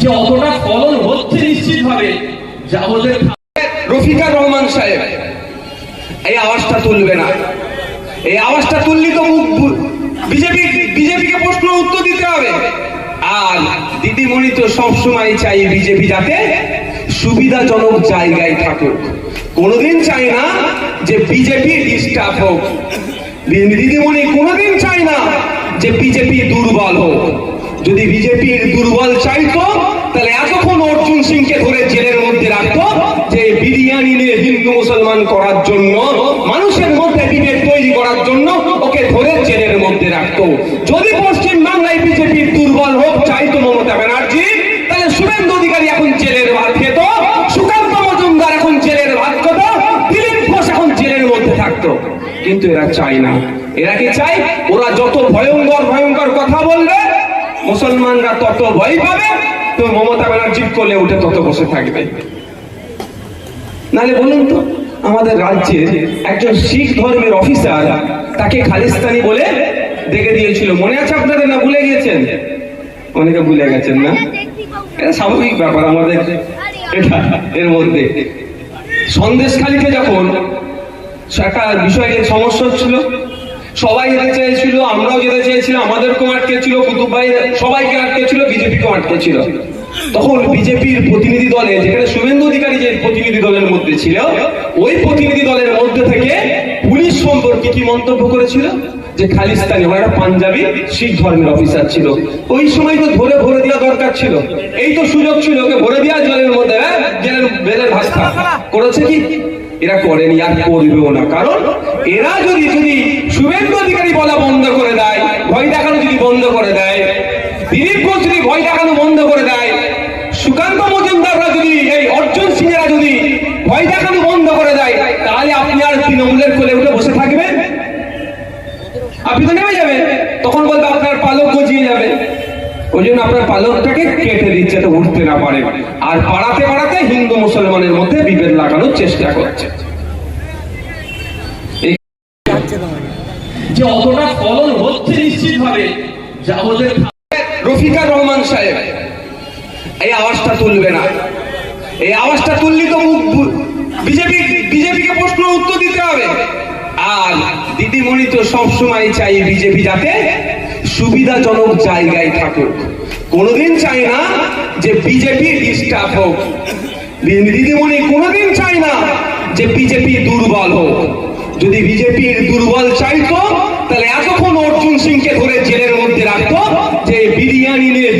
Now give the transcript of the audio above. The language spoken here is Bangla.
যে অতটা ফলন হচ্ছে নিশ্চিত ভাবে যা ওদের রফিকা রহমান সাহেব এই আওয়াজটা তুলবে না। এই আওয়াজটা তুললি তো মুখ বিজেপি বিজেপিকে প্রশ্ন উত্তর দিতে হবে। আর দিদিমণি তো সবসময় চাই বিজেপি যাতে সুবিধাজনক জায়গায় থাকুক। কোনোদিন চাই না যে বিজেপি ডিস্টার্ব হোক। দিদিমণি কোনোদিন চাই না যে বিজেপি দুর্বল হোক। যদি বিজেপির দুর্বল চাইতো, তাহলে এতক্ষণ অর্জুন সিংকে ধরে জেলের মধ্যে রাখতো যে বিরিয়ানি নিয়ে হিন্দু মুসলমান করার জন্য, মানুষের মধ্যে বিভেদ তৈরি করার জন্য ওকে ধরে জেলের মধ্যে রাখতো। যদি পশ্চিম বাংলায় বিজেপির দুর্বল হোক, চাইতো মমতা ব্যানার্জি, তাহলে শুভেন্দু অধিকারী এখন জেলের ভাত খেত, সুকান্ত মজুমদার এখন জেলের ভাত খেত, দিলীপ ঘোষ এখন জেলের মধ্যে থাকতো। কিন্তু এরা চায় না। এরা কি চাই ওরা যত ভয়ঙ্কর ভয়ঙ্কর কথা বলবে মুসলমানরা তত ভয় পাবে, তো মমতা ব্যানার্জি কোলে উঠে তত বসে থাকবে। নাহলে বলুন তো, আমাদের রাজ্যের একজন শিখ ধর্মের অফিসার তাকে খালিস্তানি বলে দেখে দিয়েছিল। মনে আছে আপনাদের না ভুলে গিয়েছেন? অনেকে ভুলে গেছেন না? এটা স্বাভাবিক ব্যাপার আমাদের, এটা এর মধ্যে। সন্দেশখালিতে যখন একটা বিষয়ে সমস্যা হচ্ছিল সবাই যেতে চেয়েছিল, আমরাও যেতে চেয়েছিলাম আমাদেরকেও আটকেছিল কুতুব ভাই সবাইকে আটকেছিল বিজেপিকেও আটকেছিল তখন বিজেপির প্রতিনিধি দলে, যেখানে শুভেন্দু অধিকারী যে প্রতিনিধি দলের মধ্যে ছিল, ওই প্রতিনিধি দলের মধ্যে থেকে পুলিশ সম্পর্কে কি মন্তব্য করেছিল? যে খালিস্তানি ওরা পাঞ্জাবি শিখ ধর্মের অফিসার ছিল। ওই সময় তো ধরে ভরে দেওয়া দরকার ছিল। এই তো সুযোগ ছিল, ওকে ভরে দেওয়া জলের মধ্যে হ্যাঁ? জেলের বেলের ভাস্তা। করেছে কি? এরা করেনি, আর করবেও না। কারণ এরা যদি যদি শুভেন্দু অধিকারী বলা বন্ধ করে দেয়, ভয় দেখানো যদি বন্ধ করে দেয় দিলীপ ঘোষ যদি ভয় দেখানো বন্ধ করে দেয় সুকান্ত মজুমদাররা যদি এই অর্জুন সিংয়েরা যদি ভয় দেখানো বন্ধ করে দেয় তাহলে আপনি আর তৃণমূলের কোলে উঠে বসে থাকবেন আপনি তো নেমে যাবেন তখন বলবে আপনার পালক গজিয়ে যাবে ওই জন্য আপনার পালকটাকে কেটে দিচ্ছে তো উঠতে না পারে। আর পাড়াতে পাড়াতে হিন্দু মুসলমানের মধ্যে বিভেদ লাগানোর চেষ্টা করছে। যে অতটা ফলন হচ্ছে নিশ্চিত ভাবে রফিকা রহমান সাহেব, এই আওয়াজটা তুলবে না। এই আওয়াজটা তুললি তো বিজেপি, বিজেপিকে প্রশ্ন উত্তর দিতে হবে। আর দিদিমণি তো সবসময় চাই বিজেপি যাতে সুবিধাজনক জায়গায় থাকুক। কোনোদিন চাই না যে বিজেপি ডিস্টার্ব হোক। দিদিমণি কোনোদিন চাই না যে বিজেপি দুর্বল হোক। যদি বিজেপির দুর্বল চাইতো